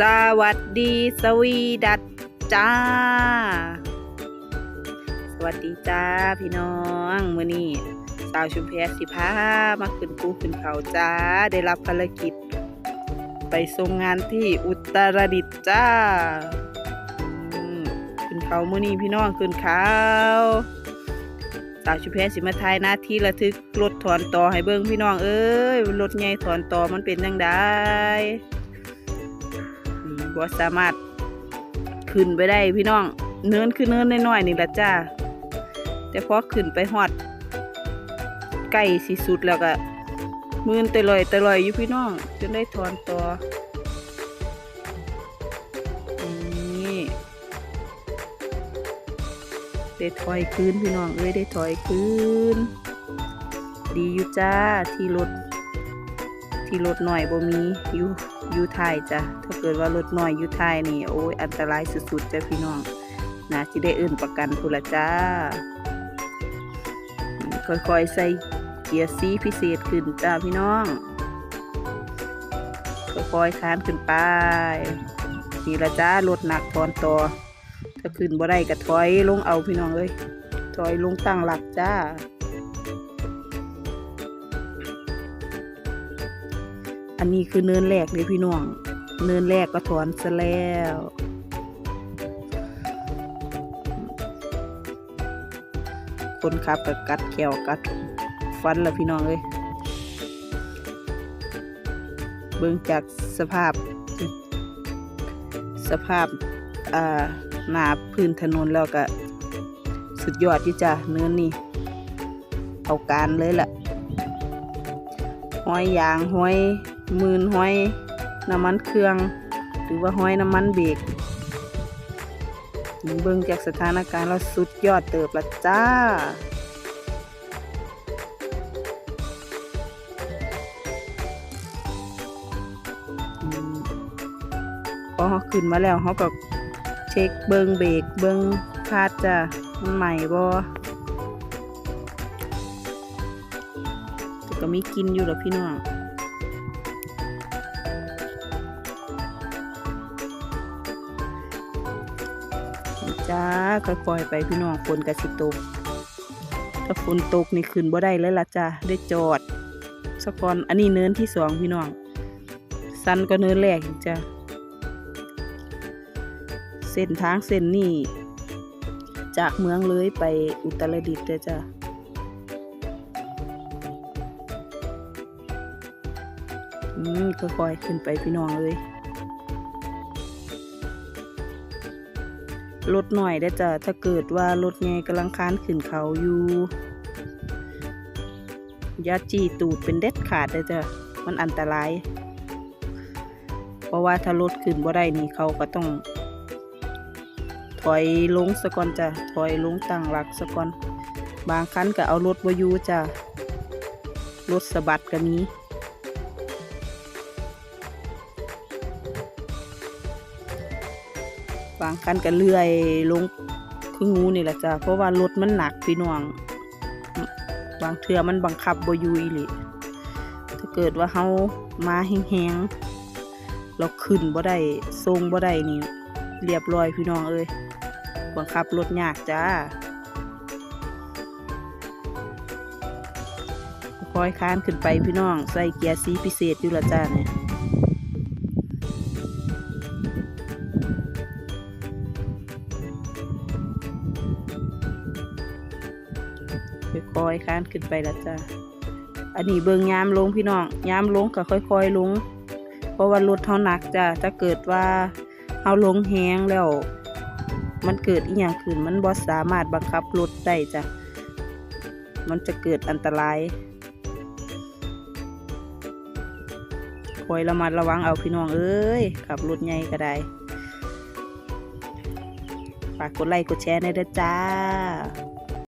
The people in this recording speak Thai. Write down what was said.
สวัสดีสวีดัตจ้า สวัสดีจ้าพี่น้องมื้อนี้สาวชุมแพสิพามาขึ้นภูขึ้นเขาจ้า ได้รับภารกิจ ไปส่งงานที่อุตรดิตถ์จ้าขึ้นเขามื้อนี้พี่น้องขึ้นเขาสาวชุมแพสิมาทายหน้าที่ระทึกรถถอนต่อให้เบิ่งพี่น้องเอ้ยรถใหญ่ถอนต่อมันเป็นจังไดอืม บ่สามารถขึ้นไปได้พี่น้อง เนินคือเนินน้อยๆนี่ละจ้า แต่พอขึ้นไปฮอดใกล้สิสุดแล้วก็มืนเตลอยเตลอยอยู่พี่น้อง จนได้ถอนตัวนี่ได้ถอยคืนพี่น้องเอ้ยได้ถอยคืนดีอยู่จ้าที่รถ ที่รถหน่อยบ่มีอยู่อยู่ท้ายจ้ะถ้าเกิดว่ารถหน่อยอยู่ท้ายนี่โอ้ยอันตรายสุดๆจ้ะพี่น้องนะที่ได้เอื่นประกันพุละจ้าอืมค่อยๆใส่เกียร์ซีพิเศษขึ้นจ้าพี่น้องค่อยๆค้านขึ้นไปนี่ละจ้ารถหนักตอนต่อถ้าขึ้นบ่ได้ก็ถอยลงเอาพี่น้องเอ้ยถอยลงตั้งหลักจ้า อันนี้คือเนินแรกเลยพี่น้อง เนินแรกก็ถอนซะแล้วคนขับก็กัดแขวกัดฟันล้วพี่น้องเลยเบิ่งจากสภาพ สภาพอ่าหนาพื้นถนนแล้วก็ สุดยอดที่จะเนินนี่ เอาการเลยแหละห้อยยางห้อย มืนห้อยน้ำมันเครื่อง หรือว่าห้อยน้ำมันเบรกเบิ่งจากสถานการณ์แล้วสุดยอดเติบละจ้าพอเขาขึ้นมาแล้วเขาก็เช็คเบิงเบรกเบิงคาดจ้ะมันใหม่บ่แต่ก็มีกินอยู่หรอพี่น้อง จ้าค่อยๆไปพี่น้องฝนกระสิตก ถ้าฝนตกนี่ขึ้นบ่ได้เลยล่ะจ้าได้จอดสะกอนอันนี้เนินที่สองพี่น้อง สันก็เนินแรกจ้าเส้นทางเส้นนี่จากเมืองเลยไปอุตรดิตถ์เด้อจ้าอืมค่อยๆขึ้นไปพี่น้องเลย รถหน่อยได้จ้ะถ้าเกิดว่ารถใหญ่กำลังค้านขึ้นเขาอยู่ยาจีตูดเป็นเด็ดขาดเลยจ้ะมันอันตราย เพราะว่าถ้ารถขึ้นบ่ได้นี่เขาก็ต้อง ถอยลงสะก่อนจ้ะถอยลงตั้งหลักสะก่อน บางคันก็เอารถบอยู่จ้ะรถสะบัดก็มี บางคันก็เลื่อยลงคืองูนี่แหละจ้ะเพราะว่ารถมันหนักพี่น้อง บางเทือมันบังคับบ่อยู่อีหลีถ้าเกิดว่าเฮามาแห้งๆเราขึ้นบ่ได้ทรงบ่ได้นี่ เรียบร้อยพี่น้องเอ้ยบังคับรถยากจ้าคอยค้านขึ้นไปพี่น้อง ใส่เกียร์สีพิเศษอยู่ละจ้าเนี่ย ค่อยค้านขึ้นไปแล้วจ้ะอันนี้เบิงยามลงพี่น้องยามลงก็ค่อยๆลง เพราะว่ารถเท่าหนักจ้ะถ้าเกิดว่าเฮาลงแห้งแล้ว มันเกิดอีหยังขึ้นมันบ่สามารถบังคับรถได้จ้ะมันจะเกิดอันตรายคอยระมัดระวังเอาพี่น้องเอ้ยขับรถใหญ่ก็ได้ฝากกดไลค์กดแชร์ในเด้อจ้า